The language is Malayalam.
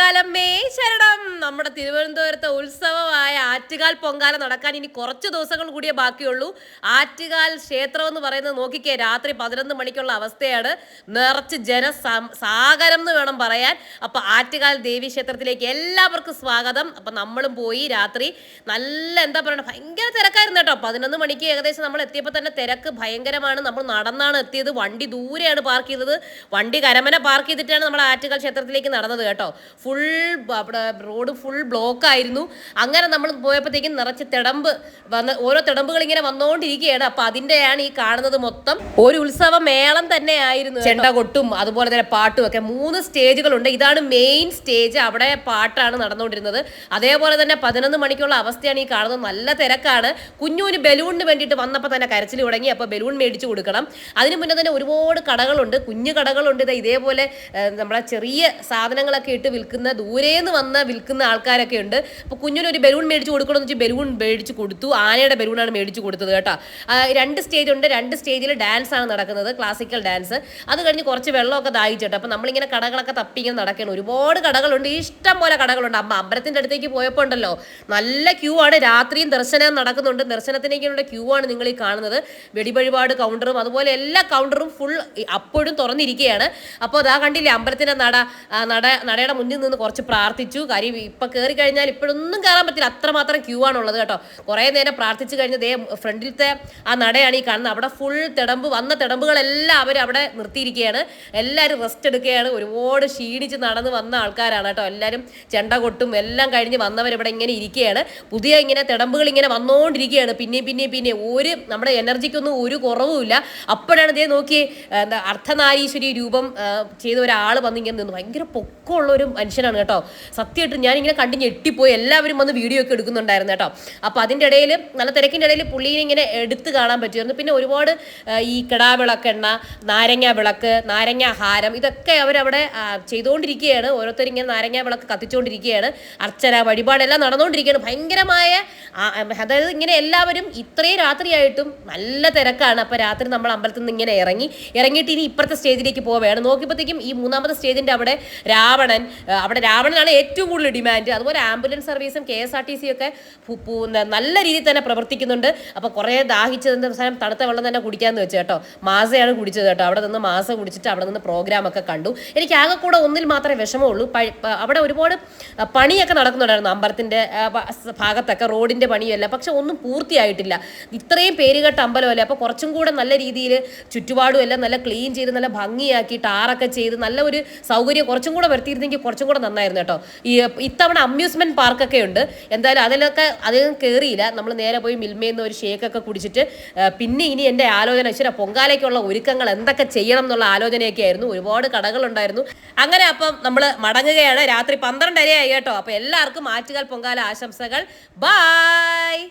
ആറ്റുകാലമ്മേ ശരണം. നമ്മുടെ തിരുവനന്തപുരത്തെ ഉത്സവമായ ആറ്റുകാൽ പൊങ്കാല നടക്കാൻ ഇനി കുറച്ച് ദിവസങ്ങൾ കൂടിയേ ബാക്കിയുള്ളൂ. ആറ്റുകാൽ ക്ഷേത്രം എന്ന് പറയുന്നത് നോക്കിക്കേ രാത്രി പതിനൊന്ന് മണിക്കുള്ള അവസ്ഥയാണ്. നിറച്ച് ജന സാഗരം എന്ന് വേണം പറയാൻ. അപ്പൊ ആറ്റുകാൽ ദേവി ക്ഷേത്രത്തിലേക്ക് എല്ലാവർക്കും സ്വാഗതം. അപ്പൊ നമ്മളും പോയി രാത്രി. നല്ല എന്താ പറയുക ഭയങ്കര തിരക്കായിരുന്നു കേട്ടോ. പതിനൊന്ന് മണിക്ക് ഏകദേശം നമ്മൾ എത്തിയപ്പോൾ തന്നെ തിരക്ക് ഭയങ്കരമാണ്. നമ്മൾ നടന്നാണ് എത്തിയത്. വണ്ടി ദൂരെയാണ് പാർക്ക് ചെയ്തത്. വണ്ടി കരമന പാർക്ക് ചെയ്തിട്ടാണ് നമ്മൾ ആറ്റുകാൽ ക്ഷേത്രത്തിലേക്ക് നടന്നത് കേട്ടോ. ഫുൾ റോഡ് ഫുൾ ബ്ലോക്ക് ആയിരുന്നു. അങ്ങനെ നമ്മൾ പോയപ്പോഴത്തേക്കും നിറച്ച് തിടമ്പ് വന്ന് ഓരോ തിടമ്പുകൾ ഇങ്ങനെ വന്നുകൊണ്ടിരിക്കുകയാണ് അപ്പൊ അതിന്റെയാണ് ഈ കാണുന്നത് മൊത്തം. ഒരു ഉത്സവ മേളം തന്നെ ആയിരുന്നു ചെണ്ട കൊട്ടും അതുപോലെ തന്നെ പാട്ടും ഒക്കെ. മൂന്ന് സ്റ്റേജുകളുണ്ട്. ഇതാണ് മെയിൻ സ്റ്റേജ് അവിടെ പാട്ടാണ് നടന്നുകൊണ്ടിരുന്നത്. അതേപോലെ തന്നെ പതിനൊന്ന് മണിക്കുള്ള അവസ്ഥയാണ് ഈ കാണുന്നത്. നല്ല തിരക്കാണ്. കുഞ്ഞുവിന് ബലൂണിന് വേണ്ടിയിട്ട് വന്നപ്പോൾ തന്നെ കരച്ചിൽ തുടങ്ങി. അപ്പോൾ ബലൂൺ മേടിച്ചു കൊടുക്കണം. അതിന് മുന്നേ തന്നെ ഒരുപാട് കടകളുണ്ട്. കുഞ്ഞു കടകളുണ്ട്. ഇതേപോലെ നമ്മളെ ചെറിയ സാധനങ്ങളൊക്കെ ഇട്ട് വിൽക്കുന്ന ദൂരേന്ന് വന്ന് വിൽക്കുന്ന ആൾക്കാരൊക്കെ ഉണ്ട്. അപ്പോൾ കുഞ്ഞിന് ഒരു ബലൂൺ മേടിച്ച് കൊടുക്കണമെന്ന് വെച്ചാൽ ബലൂൺ മേടിച്ച് കൊടുത്തു. ആനയുടെ ബലൂണാണ് മേടിച്ച് കൊടുത്തത് കേട്ടോ. രണ്ട് സ്റ്റേജ് ഉണ്ട്. രണ്ട് സ്റ്റേജിൽ ഡാൻസ് ആണ് നടക്കുന്നത്. ക്ലാസിക്കൽ ഡാൻസ് അത് കഴിഞ്ഞ് കുറച്ച് വെള്ളമൊക്കെ ദാഹിച്ചിട്ട് അപ്പോൾ നമ്മളിങ്ങനെ കടകളൊക്കെ തപ്പി ഇങ്ങനെ നടക്കണം ഒരുപാട് കടകളുണ്ട്. ഇഷ്ടം പോലെ കടകളുണ്ട്. അമ്മ അമ്പലത്തിന്റെ അടുത്തേക്ക് പോയപ്പോൾ ഉണ്ടല്ലോ. നല്ല ക്യൂ ആണ്. രാത്രിയും ദർശനം നടക്കുന്നുണ്ട്. ദർശനത്തിനേക്കുള്ള ക്യൂ ആണ് നിങ്ങൾ ഈ കാണുന്നത്. വെടിവഴിപാട് കൗണ്ടറും അതുപോലെ എല്ലാ കൗണ്ടറും ഫുൾ അപ്പോഴും തുറന്നിരിക്കുകയാണ്. അപ്പോൾ അതാ കണ്ടില്ലേ അമ്പലത്തിന്റെ നട നട നടയുടെ മുന്നിൽ നിന്ന് കുറച്ച് പ്രാർത്ഥിച്ചു. കാര്യം ഇപ്പം കയറി കഴിഞ്ഞാൽ ഇപ്പോഴൊന്നും കയറാൻ പറ്റില്ല. അത്രമാത്രം ക്യൂ ആണുള്ളത് കേട്ടോ. കുറേ നേരം പ്രാർത്ഥിച്ചു കഴിഞ്ഞാൽ ദേ ഫ്രണ്ടിലത്തെ ആ നടയാണ് ഈ കാണുന്നത്. അവിടെ ഫുൾ തിടമ്പ് വന്ന തിടമ്പുകളെല്ലാം അവർ അവിടെ നിർത്തിയിരിക്കുകയാണ്. എല്ലാവരും റെസ്റ്റ് എടുക്കുകയാണ്. ഒരുപാട് ക്ഷീണിച്ച് നടന്ന് വന്ന ആൾക്കാരാണ് കേട്ടോ. എല്ലാവരും ചെണ്ട കൊട്ടും എല്ലാം കഴിഞ്ഞ് വന്നവർ ഇവിടെ ഇങ്ങനെ ഇരിക്കുകയാണ്. പുതിയ ഇങ്ങനെ തിടമ്പുകൾ ഇങ്ങനെ വന്നുകൊണ്ടിരിക്കുകയാണ് പിന്നെയും പിന്നെയും പിന്നെ ഒരു നമ്മുടെ എനർജിക്കൊന്നും ഒരു കുറവുമില്ല അപ്പോഴാണ് ഇതേ നോക്കി എന്താ രൂപം ചെയ്ത ഒരാൾ വന്ന് ഇങ്ങനെ നിന്ന്. ഭയങ്കര പൊക്കമുള്ള ഒരു മനുഷ്യനാണ് കേട്ടോ. സത്യമായിട്ട് ഞാനിങ്ങനെ കണ്ട് ഞെട്ടിപ്പോയി. എല്ലാവരും വന്ന് വീഡിയോ ഒക്കെ എടുക്കുന്നുണ്ടായിരുന്നു കേട്ടോ. അപ്പോൾ അതിന്റെ ഇടയിൽ നല്ല തിരക്കിന്റെ ഇടയിൽ പുള്ളീനെ ഇങ്ങനെ എടുത്ത് കാണാൻ പറ്റുമായിരുന്നു പിന്നെ ഒരുപാട് ഈ കിടാവിളക്കെണ്ണ നാരങ്ങ വിളക്ക് നാരങ്ങ ഹാരം ഇതൊക്കെ അവരവിടെ ചെയ്തുകൊണ്ടിരിക്കുകയാണ്. ഓരോരുത്തർ ഇങ്ങനെ നാരങ്ങ വിളക്ക് കത്തിച്ചുകൊണ്ടിരിക്കുകയാണ്. അർച്ചന വഴിപാടെല്ലാം നടന്നുകൊണ്ടിരിക്കുകയാണ്. ഭയങ്കരമായ അതായത് ഇങ്ങനെ എല്ലാവരും ഇത്രയും രാത്രിയായിട്ടും നല്ല തിരക്കാണ്. അപ്പോൾ രാത്രി നമ്മൾ അമ്പലത്തിൽ നിന്ന് ഇങ്ങനെ ഇറങ്ങി ഇറങ്ങിയിട്ട് ഇനി ഇപ്പുറത്തെ സ്റ്റേജിലേക്ക് പോവുകയാണ്. നോക്കിയപ്പോഴത്തേക്കും ഈ മൂന്നാമത്തെ സ്റ്റേജിന്റെ അവിടെ രാവണൻ അവിടെ രാവണനാണ് ഏറ്റവും കൂടുതൽ ഡിമാൻഡ് അതുപോലെ ആംബുലൻസ് സർവീസും K S R T C ഒക്കെ നല്ല രീതിയിൽ തന്നെ പ്രവർത്തിക്കുന്നുണ്ട്. അപ്പോൾ കുറേ ദാഹിച്ചതിന്റെ അവസാനം തണുത്ത വെള്ളം തന്നെ കുടിക്കാമെന്ന് വെച്ചു കേട്ടോ. മാസയാണ് കുടിച്ചത് കേട്ടോ. അവിടെ നിന്ന് മാസ കുടിച്ചിട്ട് അവിടെ നിന്ന് പ്രോഗ്രാം ഒക്കെ കണ്ടു. എനിക്ക് ആകെ കൂടെ ഒന്നിൽ മാത്രമേ വിഷമമുള്ളൂ. അവിടെ ഒരുപാട് പണിയൊക്കെ നടക്കുന്നുണ്ടായിരുന്നു അമ്പലത്തിന്റെ ഭാഗത്തൊക്കെ റോഡിന്റെ പണിയല്ല. പക്ഷെ ഒന്നും പൂർത്തിയായിട്ടില്ല. ഇത്രയും പേരുകെട്ട അമ്പലമല്ലേ. അപ്പോൾ കുറച്ചും കൂടെ നല്ല രീതിയിൽ ചുറ്റുപാടും എല്ലാം നല്ല ക്ലീൻ ചെയ്ത് നല്ല ഭംഗിയാക്കി ടാറൊക്കെ ചെയ്ത് നല്ല ഒരു സൗകര്യം കുറച്ചും കൂടെ വരുത്തിയിരുന്നെങ്കിൽ കുറച്ചും കൂടെ നന്നായിരുന്നു കേട്ടോ. ഈ ഇത്തവണ അമ്യൂസ്മെന്റ് പാർക്കൊക്കെ ഉണ്ട്. എന്തായാലും അതിലൊക്കെ അധികം കയറിയില്ല നമ്മൾ നേരെ പോയി മിൽമയെന്ന് ഒരു ഷേക്കൊക്കെ കുടിച്ചിട്ട് പിന്നെ ഇനി എന്റെ ആലോചന ഇച്ചിരി പൊങ്കാലയ്ക്കുള്ള ഒരുക്കങ്ങൾ എന്തൊക്കെ ചെയ്യണം എന്നുള്ള ആലോചനയൊക്കെ ആയിരുന്നു. ഒരുപാട് കടകളുണ്ടായിരുന്നു അങ്ങനെ അപ്പം നമ്മൾ മടങ്ങുകയാണ്. രാത്രി പന്ത്രണ്ടരയായി കേട്ടോ. അപ്പോൾ എല്ലാവർക്കും ആറ്റുകാൽ പൊങ്കാല ആശംസകൾ. ബായ്